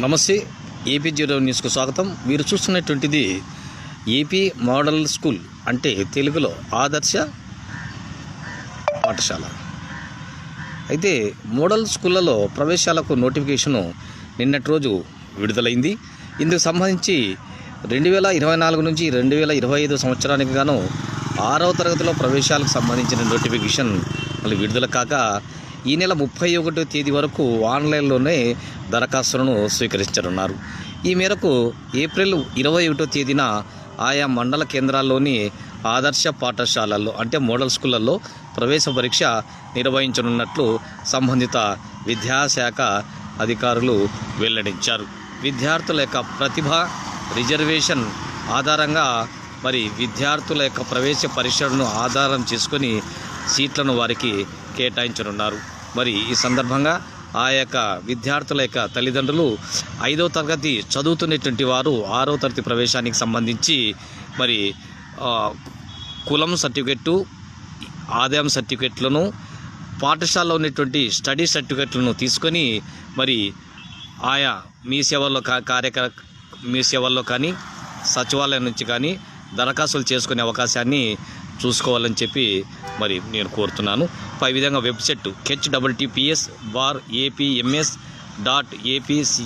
నమస్తే AP zero న్యూస్కు స్వాగతం. మీరు చూస్తున్నటువంటిది ఏపీ మోడల్ స్కూల్ అంటే తెలుగులో ఆదర్శ పాఠశాల. అయితే మోడల్ స్కూళ్ళలో ప్రవేశాలకు నోటిఫికేషను నిన్నటి రోజు విడుదలైంది. ఇందుకు సంబంధించి రెండు వేల ఇరవై నాలుగు నుంచి రెండు వేల ఇరవై ఐదు సంవత్సరానికి గాను ఆరవ తరగతిలో ప్రవేశాలకు సంబంధించిన నోటిఫికేషన్ మళ్ళీ విడుదల కాక ఈ నెల ముప్పై ఒకటో తేదీ వరకు ఆన్లైన్లోనే దరఖాస్తులను స్వీకరించనున్నారు. ఈ మేరకు ఏప్రిల్ ఇరవై ఒకటో తేదీన ఆయా మండల కేంద్రాల్లోని ఆదర్శ పాఠశాలల్లో అంటే మోడల్ స్కూళ్ళల్లో ప్రవేశ పరీక్ష నిర్వహించనున్నట్లు సంబంధిత విద్యాశాఖ అధికారులు వెల్లడించారు. విద్యార్థుల యొక్క ప్రతిభ రిజర్వేషన్ ఆధారంగా మరి విద్యార్థుల యొక్క ప్రవేశ పరీక్షలను ఆధారం చేసుకొని సీట్లను వారికి కేటాయించనున్నారు. మరి ఈ సందర్భంగా ఆ యొక్క విద్యార్థుల యొక్క తల్లిదండ్రులు ఐదవ తరగతి చదువుతున్నటువంటి వారు ఆరో తరగతి ప్రవేశానికి సంబంధించి మరి కులం సర్టిఫికెట్టు ఆదాయం సర్టిఫికెట్లను పాఠశాలలో ఉన్నటువంటి స్టడీ సర్టిఫికెట్లను తీసుకొని మరి ఆయా మీ సేవల్లో కార్యక్ర కార్యక మీ సేవల్లో కానీ సచివాలయం నుంచి కానీ దరఖాస్తులు చేసుకునే అవకాశాన్ని చూసుకోవాలని చెప్పి మరి నేను కోరుతున్నాను. పై విధంగా website H double TPS bar APMS dot APC